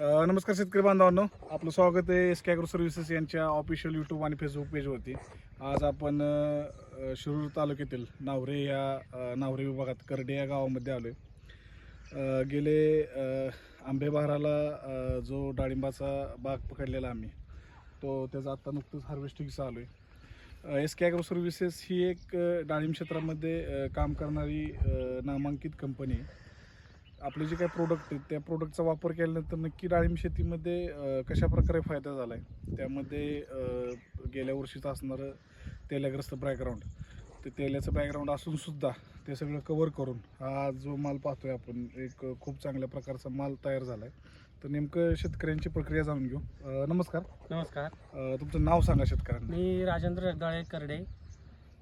नमस्कार शेतकरी बांधवांनो. आपलं स्वागत आहे एस कॅग्रो सर्व्हिसेस यांच्या ऑफिशियल यूट्यूब आणि फेसबुक पेजवरती आज आपण शिरूर तालुक्यातील नावरे या नावरे विभागात करडे या गावामध्ये आलो आहे गेले अ, आंबे बहाराला जो डाळिंबाचा बाग पकडलेला आम्ही तो त्याचा आत्ता नुकतंच हार्वेस्टिंग आलो आहे. एस कॅग्रो सर्व्हिसेस ही एक डाळिंब क्षेत्रामध्ये काम करणारी नामांकित कंपनी आहे. आपले जे काही प्रोडक्ट आहेत त्या प्रोडक्टचा वापर केल्यानंतर नक्की डाळिंब शेतीमध्ये कशा प्रकारे फायदा झाला आहे त्यामध्ये गेल्या वर्षीचं असणारं तेलाग्रस्त बॅकग्राऊंड ते तेलाचं बॅकग्राऊंड असून सुद्धा ते सगळं कवर करून हा जो माल पाहतोय आपण एक खूप चांगल्या प्रकारचा माल तयार झाला आहे तर नेमकं शेतकऱ्यांची प्रक्रिया जाणून घेऊ. नमस्कार. नमस्कार. तुमचं नाव सांगा शेतकऱ्यांना. मी राजेंद्र रगदाळे करडे.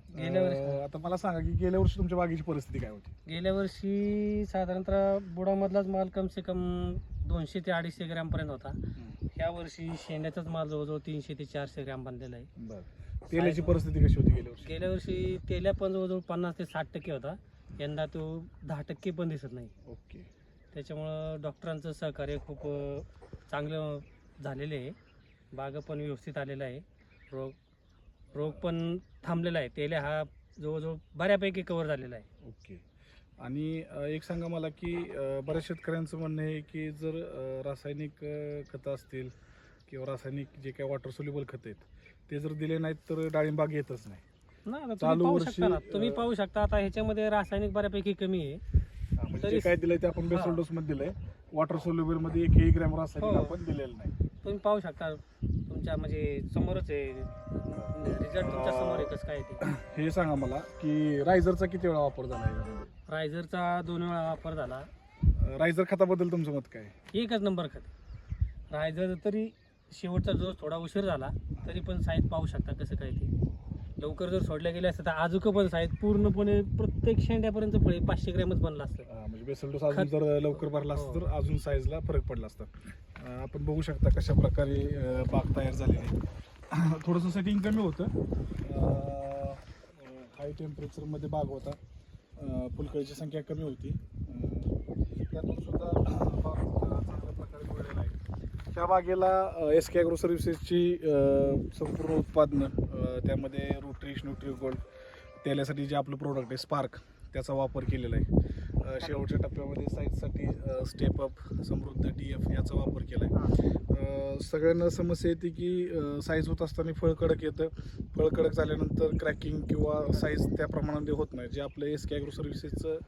गेल्या वर्षी अ, आता मला सांगा की गेल्या वर्षी तुमच्या बागेची परिस्थिती काय होती? गेल्या वर्षी साधारणतः बुडामधलाच माल कम से कम दोनशे ते अडीचशे ग्रॅमपर्यंत होता. ह्या वर्षी शेंड्याचाच माल जवळजवळ तीनशे ते चारशे ग्रॅम बनलेला आहे. बरं. तेलाची परिस्थिती कशी होती गेल्या वर्षी? गेल्या वर्षी तेल्या पण जवळजवळ पन्नास ते साठ टक्के होता. यंदा तो दहा टक्के पण दिसत नाही. ओके. त्याच्यामुळं डॉक्टरांचं सहकार्य खूप अ, चांगलं झालेलं आहे. बाग पण व्यवस्थित आलेला आहे. रोग रोग पण थांबलेला आहे. तेल्या हा जवळजवळ बऱ्यापैकी कवर झालेला आहे. ओके. आणि अ, एक सांगा मला की अ, बऱ्याच शेतकऱ्यांचं म्हणणं आहे की जर अ, रासायनिक अ, खतं असतील किंवा रासायनिक जे काही वॉटर सोल्युबल खतं आहेत ते जर दिले नाहीत तर डाळिंबाग येतच नाही. ना आता चालू तुम्ही पाहू वर्षी, शकता ना. तुम्ही अ, पाहू शकता आता ह्याच्यामध्ये रासायनिक बऱ्यापैकी कमी आहे. हा, म्हणजे जे तरी- काय दिलंय ते आपण. बेसल डोस मध्ये दिलंय. वॉटर सोल्युबलमध्ये एकही ग्रॅम रासायनिक हो. आपण दिलेलं नाही. तुम्ही पाहू शकता. तुमच्या म्हणजे समोरच आहे. रिझल्ट तुमच्यासमोर आहे कसं काय ते? हे सांगा मला की रायझरचा किती वेळा वापर झाला याच्यामध्ये रायझरचा दोन वेळा वापर झाला. रायझर खताबद्दल तुमचं मत काय? आहे? एकच नंबर खत. रायझर तरी शेवटचा जो थोडा उशीर झाला तरी पण साईज पाहू शकता कसं काय ते. लवकर जर सोडल्या गेल्या असतं तर अजून पण साईज पूर्णपणे प्रत्येक शेंड्यापर्यंत फळे पाचशे ग्रॅमच बनला असतं. म्हणजे बेसल डोस अजून खत- जर लवकर भरला असतं तर अजून साईजला फरक पडला असता. अ, आपण बघू शकता कशा प्रकारे अ, बाग तयार झालेली आहे. थोडंसं सेटिंग कमी होतं. हाय टेम्परेचरमध्ये बाग होता. अ, फुलकळीची संख्या कमी होती. अ, त्यातून सुद्धा बाग चांगल्या प्रकारे घडलेला आहे त्या बागेला एस के ॲग्रो सर्व्हिसेसची संपूर्ण उत्पादनं त्यामध्ये रोट्रीश न्यूट्री गोल्ड तेलासाठी जे आपलं प्रोडक्ट आहे स्पार्क त्याचा वापर केलेला आहे. शेवटच्या टप्प्यामध्ये साईजसाठी स्टेप अप समृद्ध डी एफ याचा वापर केला आहे. सगळ्यांना समस्या येते की साईज होत असताना फळ कडक येतं. फळ कडक झाल्यानंतर क्रॅकिंग किंवा साईज त्या प्रमाणामध्ये होत नाही. जे आपलं एस कॅग्रो सर्व्हिसेसचं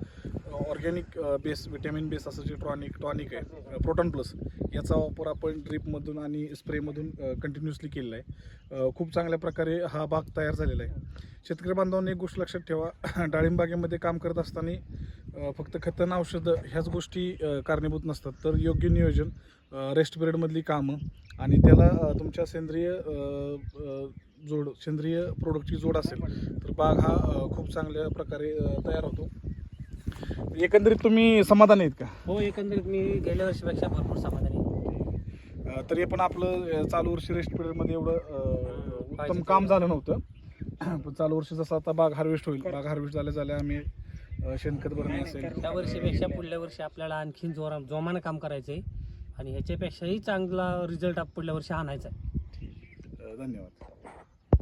ऑर्गॅनिक बेस विटॅमिन बेस असं जे टॉनिक टॉनिक आहे प्रोटॉन प्लस याचा वापर आपण ड्रीपमधून आणि स्प्रेमधून कंटिन्युअसली केलेला आहे. खूप चांगल्या प्रकारे हा भाग तयार झालेला आहे. शेतकरी बांधवांनी एक गोष्ट लक्षात ठेवा. डाळिंबागेमध्ये काम करत असताना फक्त खतं औषधं ह्याच गोष्टी कारणीभूत नसतात तर योग्य नियोजन रेस्ट पिरियडमधली कामं आणि त्याला तुमच्या सेंद्रिय जोड सेंद्रिय प्रोडक्टची जोड असेल तर बाग हा खूप चांगल्या प्रकारे तयार होतो एकंदरीत तुम्ही समाधान आहेत का हो एकंदरीत मी गेल्या वर्षीपेक्षा भरपूर समाधानी आहे. तरी पण आपलं चालू वर्षी रेस्ट पिरियडमध्ये एवढं उत्तम काम. झालं नव्हतं पण चालू वर्षी जसं आता बाग हार्वेस्ट होईल बाग हार्वेस्ट झाल्या झाल्या आम्ही शेणखत भरणे असेल. त्या वर्षीपेक्षा पुढल्या वर्षी आपल्याला आणखीन जोरा जोमानं काम करायचं आहे आणि ह्याच्यापेक्षाही चांगला रिझल्ट पुढल्या वर्षी आणायचा आहे. धन्यवाद.